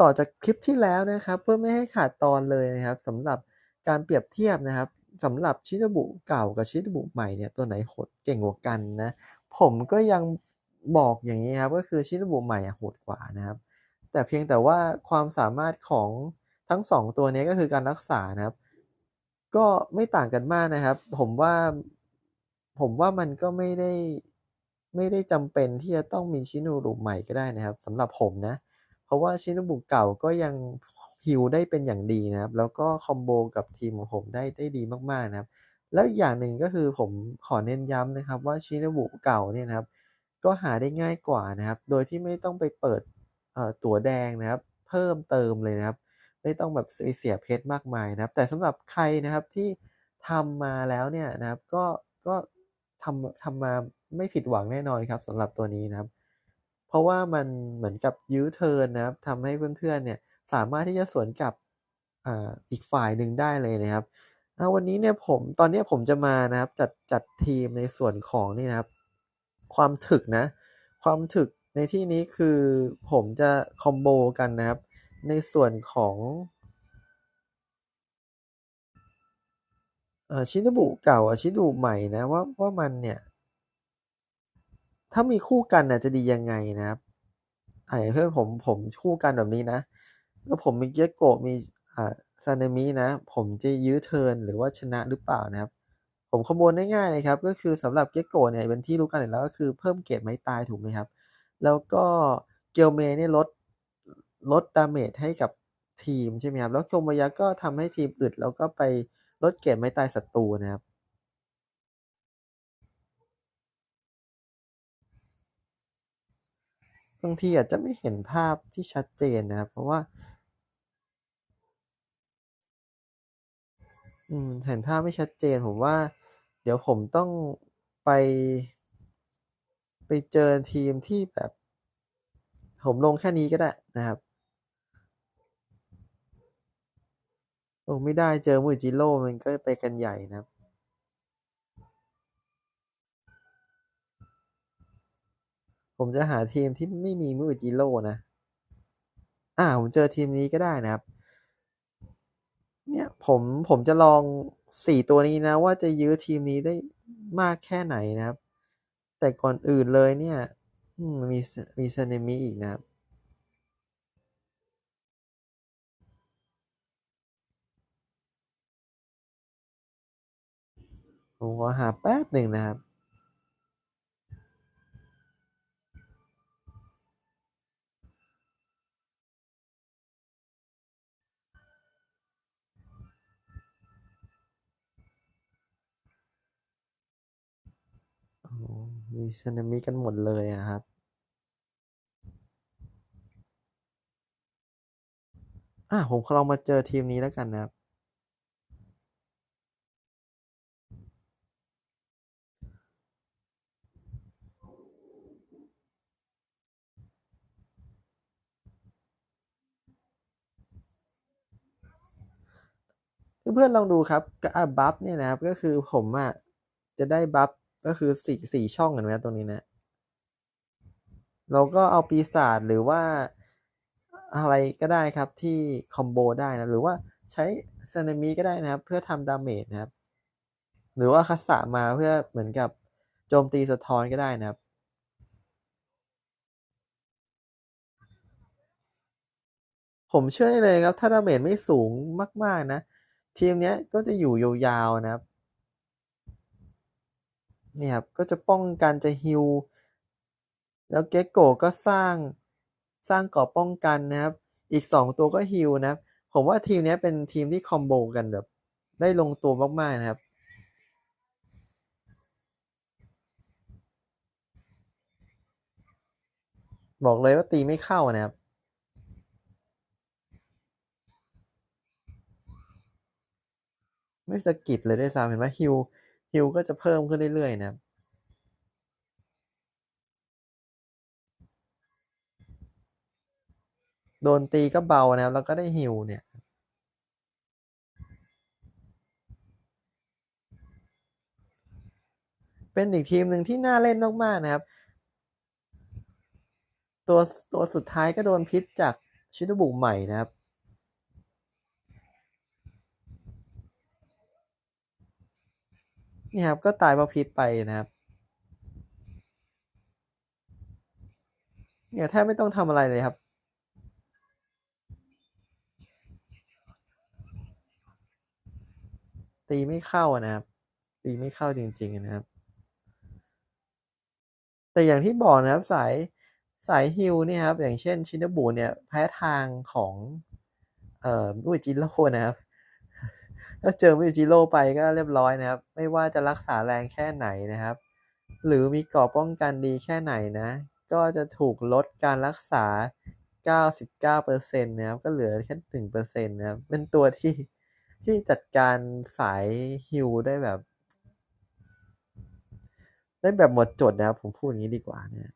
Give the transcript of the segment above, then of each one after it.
ต่อจากคลิปที่แล้วนะครับเพื่อไม่ให้ขาดตอนเลยนะครับสำหรับการเปรียบเทียบนะครับสำหรับชินบุเก่ากับชินบุใหม่เนี่ยตัวไหนโหดเก่งกว่ากันนะผมก็ยังบอกอย่างนี้ครับก็คือชินบุใหม่โหดกว่านะครับ แต่เพียงแต่ว่าความสามารถของทั้งสองตัวนี้ก็คือการรักษานะครับ ก็ไม่ต่างกันมากนะครับ ผมว่าผมว่ามันก็ไม่ได้ไม่ได้จำเป็นที่จะต้องมีชินูรุใหม่ก็ได้นะครับสำหรับผมนะ เพราะว่าชินบุเก่าก็ยังฮิลได้เป็นอย่างดีนะครับ แล้วก็คอมโบกับทีมของผมได้ได้ดีมากๆนะครับ แล้วอีกอย่างหนึ่งก็คือผมขอเน้นย้ำนะครับว่าชินบุเก่าเนี่ยนะครับ ก็หาได้ง่ายกว่านะครับ โดยที่ไม่ต้องไปเปิดตั๋วแดงนะครับ เพิ่มเติมเลยนะครับ ไม่ต้องแบบเสียเพชรมากมายนะครับ แต่สำหรับใครนะครับที่ทำมาแล้วเนี่ยนะครับ ก็ก็ทำทำมาไม่ผิดหวังแน่นอนครับสำหรับตัวนี้นะครับ เพราะว่ามันเหมือนกับยื้อเทินนะครับทำให้เพื่อนๆเนี่ยสามารถที่จะสวนกับออีกฝ่ายหนึ่งได้เลยนะครับวันนี้เนี่ยผมตอนนี้ผมจะมานะครับจัดจัดทีมในส่วนของนี่นะครับ ความถึกนะ ความถึกในที่นี้คือผมจะคอมโบกันนะครับ ในส่วนของชินบุเก่าชินบุใหม่นะว่าว่ามันเนี่ย ถ้ามีคู่กันน่ะจะดียังไงนะครับไอ้เพื่อนผมผมคู่กันแบบนี้นะ แล้วผมมีเกโกะมีอ่าซานามินะ ผมจะยื้อเทินหรือว่าชนะหรือเปล่านะครับ ผมคำนวณง่ายๆเลยครับ ก็คือสำหรับเกโกะเนี่ยเป็นที่รู้กันอยู่แล้วก็คือเพิ่มเกรดไม้ตายถูกไหมครับ แล้วก็เกลเมเนี่ยลดลดดาเมจให้กับทีมใช่ไหมครับ แล้วโคมายะก็ทำให้ทีมอึดแล้วก็ไปลดเกรดไม้ตายศัตรูนะครับ บางทีอาจจะไม่เห็นภาพที่ชัดเจนนะครับ เพราะว่าอืมเห็นภาพไม่ชัดเจนผมว่า เดี๋ยวผมต้องไป ไปเจอทีมที่แบบ ผมลงแค่นี้ก็ได้นะครับโอ้ไม่ได้เจอมูจิโร่มันก็ไปกันใหญ่นะครับ ผมจะหาทีมที่ไม่มีมูจิโร่นะ อ่า ผมเจอทีมนี้ก็ได้นะครับ เนี่ยผมผมจะลองสี่ตัวนี้นะ ว่าจะยื้อทีมนี้ได้มากแค่ไหนนะครับ แต่ก่อนอื่นเลยเนี่ยมีมีซานมิอีกนะครับผมขอหาแป๊บหนึ่งนะครับ มีสึนามิกันหมดเลยอะครับ อะผมลองมาเจอทีมนี้แล้วกันนะครับ เพื่อนๆลองดูครับกับบัฟเนี่ยนะครับ ก็คือผมอะจะได้บัฟ ก็คือสี่สี่ช่องเห็นไหมตรงนี้นะ เราก็เอาปีศาจหรือว่าอะไรก็ได้ครับที่คอมโบได้นะ หรือว่าใช้ซานามิก็ได้นะครับ เพื่อทำดาเมจนะครับ หรือว่าคัสสะมาเพื่อเหมือนกับโจมตีสะท้อนก็ได้นะครับผมเชื่อเลยครับ ถ้าดาเมจไม่สูงมาก ๆ นะ ทีมนี้ก็จะอยู่ยาวๆนะครับ นี่ครับก็จะป้องกันจะฮิลแล้วเกโกก็สร้างสร้างเกาะป้องกันนะครับ อีกสองตัวก็ฮิลนะครับ ผมว่าทีมนี้เป็นทีมที่คอมโบกันแบบได้ลงตัวมาก ๆ นะครับ บอกเลยว่าตีไม่เข้านะครับไม่สะกิดเลยได้ซ้ำเห็นไหมฮิล ฮิลก็จะเพิ่มขึ้นเรื่อยๆนะครับโดนตีก็เบานะครับแล้วก็ได้ฮิลเนี่ยเป็นอีกทีมหนึ่งที่น่าเล่นมากๆนะครับ ตัวตัวสุดท้ายก็โดนพิษจากชิโนบุใหม่นะครับ นี่ครับ ก็ตายเพราะพิษไปนะครับ เนี่ยแทบไม่ต้องทำอะไรเลยครับ ตีไม่เข้านะครับ ตีไม่เข้าจริง ๆ นะครับ แต่อย่างที่บอกนะครับสายสายฮิลเนี่ยครับ อย่างเช่นชินบุเนี่ยแพ้ทางของเอ่อมุจิโร่นะครับ ถ้าเจอมุจิโร่ไปก็เรียบร้อยนะครับ ไม่ว่าจะรักษาแรงแค่ไหนนะครับ หรือมีกราะป้องกันดีแค่ไหนนะ ก็จะถูกลดการรักษา 99%นะครับก็เหลือแค่1%นะครับเป็นตัวที่ที่จัดการสายฮิลได้แบบ ได้แบบหมดจดนะครับผมพูดอย่างนี้ดีกว่านะ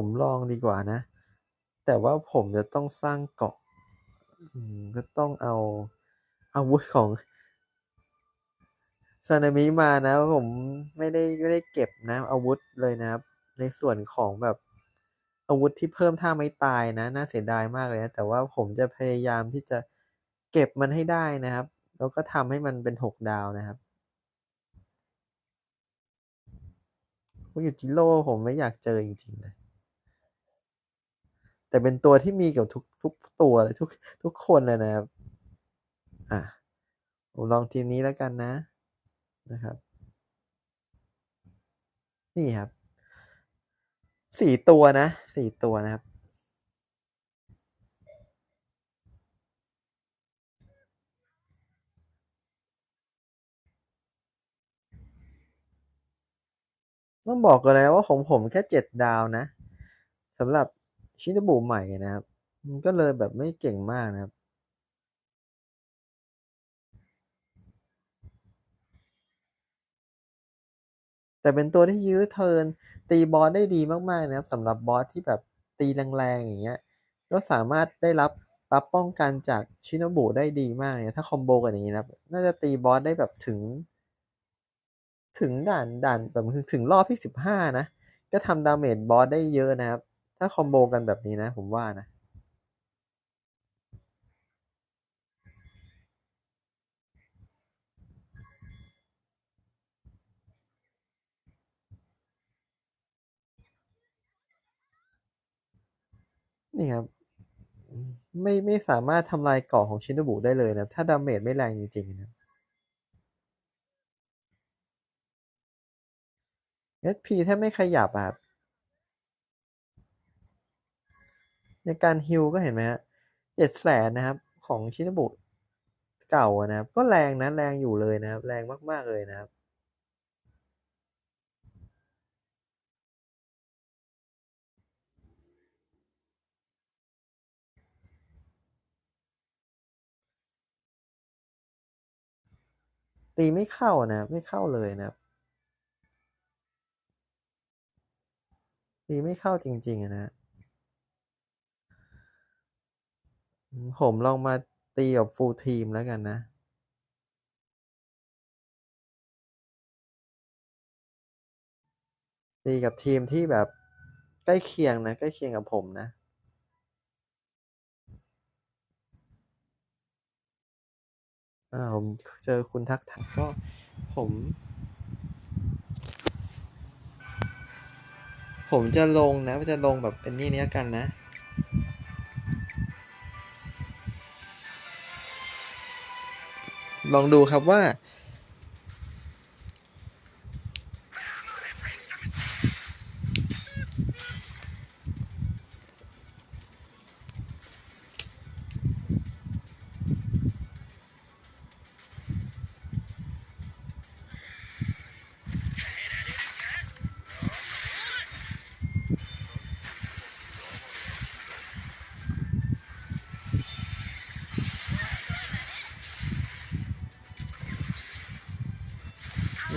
ผมลองดีกว่านะ แต่ว่าผมจะต้องสร้างเกาะก็ต้องเอาอาวุธของซานามิมานะ ผมไม่ได้ไม่ได้เก็บนะอาวุธเลยนะครับ ในส่วนของแบบอาวุธที่เพิ่มท่าไม้ตายนะ น่าเสียดายมากเลยนะ แต่ว่าผมจะพยายามที่จะเก็บมันให้ได้นะครับ แล้วก็ทำให้มันเป็น6ดาวนะครับมุจิโร่ผมไม่อยากเจอจริงๆเลย แต่เป็นตัวที่มีกับทุกทุกตัวเลยทุกทุกคนเลยนะครับ อ่าผมลองทีมนี้แล้วกันนะนะครับ นี่ครับ4ตัวนะ4ตัวนะครับต้องบอกก่อนนะว่าของผมแค่7ดาวนะสำหรับ ชินบุใหม่นะครับ มันก็เลยแบบไม่เก่งมากนะครับ แต่เป็นตัวที่ยื้อเทิร์นตีบอสได้ดีมากๆนะครับสำหรับบอสที่แบบตีแรงๆอย่างเงี้ย ก็สามารถได้รับบัฟป้องกันจากชินบุได้ดีมากเลยถ้าคอมโบกันอย่างงี้นะน่าจะตีบอสได้แบบถึง ถึงด่านด่านแบบถึงรอบที่15นะ ก็ทำดาเมจบอสได้เยอะนะครับ ถ้าคอมโบกันแบบนี้นะ ผมว่านะ นี่ครับ ไม่ไม่สามารถทำลายเกาะของชินบุได้เลยนะ ถ้าดาเมจไม่แรงจริงๆนะ HP แทบไม่ขยับอะครับ ในการฮีลก็เห็นไหมครับ700,000นะครับ ของชินบุเก่านะครับ ก็แรงนะแรงอยู่เลยนะครับ แรงมาก ๆ เลยนะครับตีไม่เข้านะไม่เข้าเลยนะครับ ตีไม่เข้าจริงๆอะนะครับ อืม ผมลองมาตีแบบ full ทีมแล้วกันนะตีกับทีมที่แบบใกล้เคียงนะ ใกล้เคียงกับผมนะอาผมเจอคุณทักทายก็ผม ผมจะลงนะ จะลงแบบเป็นนี่นี้แล้วกันนะ ลองดูครับว่า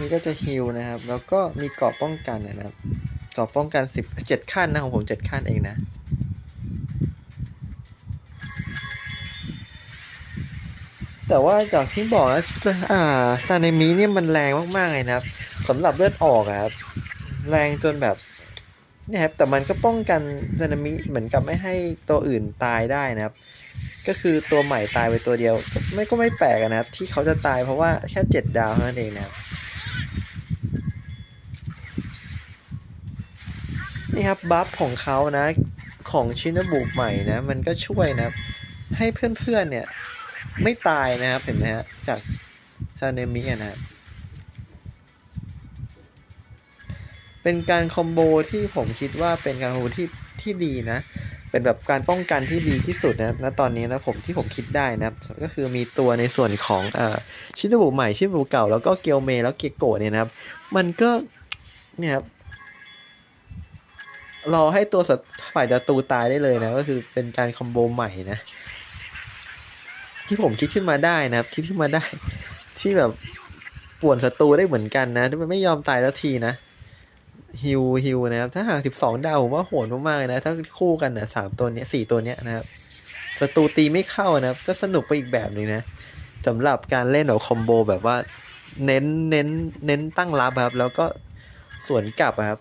นี่ก็จะฮีลนะครับ แล้วก็มีเกราะป้องกันนะครับเกราะป้องกัน10 7ขั้นนะของผม7ขั้นเองนะแต่ว่าจากที่บอกนะอ่าซานมิเนี่ยมันแรงมากๆเลยนะครับสำหรับเลือดออกอะครับ แรงจนแบบนี่ครับ แต่มันก็ป้องกันสึนมิเหมือนกับไม่ให้ตัวอื่นตายได้นะครับ ก็คือตัวใหม่ตายไปตัวเดียว ไม่ก็ไม่แปลกนะครับ ที่เขาจะตายเพราะว่าแค่เจ็ดดาวเท่านั้นเองนะครับ นี่ครับบัฟของเขานะของชินบุใหม่นะ มันก็ช่วยนะ ให้เพื่อนๆเนี่ย ไม่ตายนะครับเห็นไหมฮะจากซาเนมิอะนะเป็นการคอมโบที่ผมคิดว่าเป็นการคอมโบที่ที่ดีนะ เป็นแบบการป้องกันที่ดีที่สุดนะณตอนนี้นะผมที่ผมคิดได้นะก็คือมีตัวในส่วนของเอ่อชินบุใหม่ชินบุเก่าแล้วก็เกียวเมแล้วเกียโกะเนี่ยนะครับ มันก็เนี่ยครับ รอให้ตัวศัตรูฝ่ายศัตรูตายได้เลยนะ ก็คือเป็นการคอมโบใหม่นะ ที่ผมคิดขึ้นมาได้นะครับ คิดขึ้นมาได้ ที่แบบป่วนศัตรูได้เหมือนกันนะที่มันไม่ยอมตายสักทีนะฮิวฮิวนะครับ ถ้าหากสิบสองดาวผมว่าโหดมากๆเลยนะ ถ้าคู่กันนะสามตัวเนี้ยสี่ตัวเนี้ยนะครับศัตรูตีไม่เข้านะครับ ก็สนุกไปอีกแบบหนึงนะสำหรับการเล่นแบบคอมโบแบบว่าเน้นเน้นเน้นตั้งรับครับ แล้วก็สวนกลับอะครับ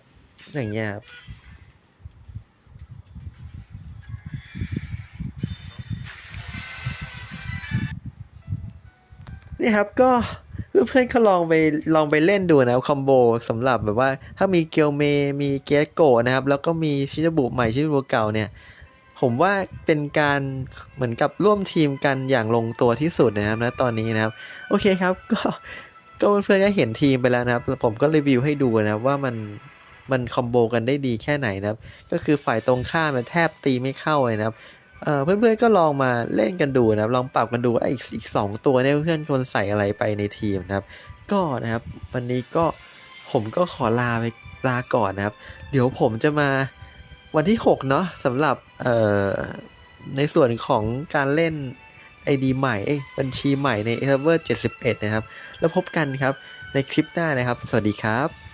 อย่างเงี้ยครับ นี่ครับก็เพื่อนๆก็ลองไปลองไปเล่นดูนะครับคอมโบสำหรับแบบว่า ถ้ามีเกียวเมมีเกสโกนะครับ แล้วก็มีชิบุใหม่ชิบุเก่าเนี่ย ผมว่าเป็นการเหมือนกับร่วมทีมกันอย่างลงตัวที่สุดนะครับนะตอนนี้นะครับ โอเคครับ ก็ก็เพื่อนๆก็เห็นทีมไปแล้วนะครับ ผมก็รีวิวให้ดูนะครับว่ามันมันคอมโบกันได้ดีแค่ไหนนะครับ ก็คือฝ่ายตรงข้ามแทบตีไม่เข้าเลยนะครับ เอ่อเพื่อนๆก็ลองมาเล่นกันดูนะครับ ลองปรับกันดูว่าอีกอีกสองตัวเนี่ยเพื่อนควรใส่อะไรไปในทีมนะครับ ก็นะครับ วันนี้ก็ผมก็ขอลาไปลาก่อนนะครับ เดี๋ยวผมจะมาวันที่ 6 เนาะสำหรับเอ่อในส่วนของการเล่น ID ใหม่บัญชีใหม่ใน Server 71 นะครับ แล้วพบกันครับในคลิปหน้านะครับ สวัสดีครับ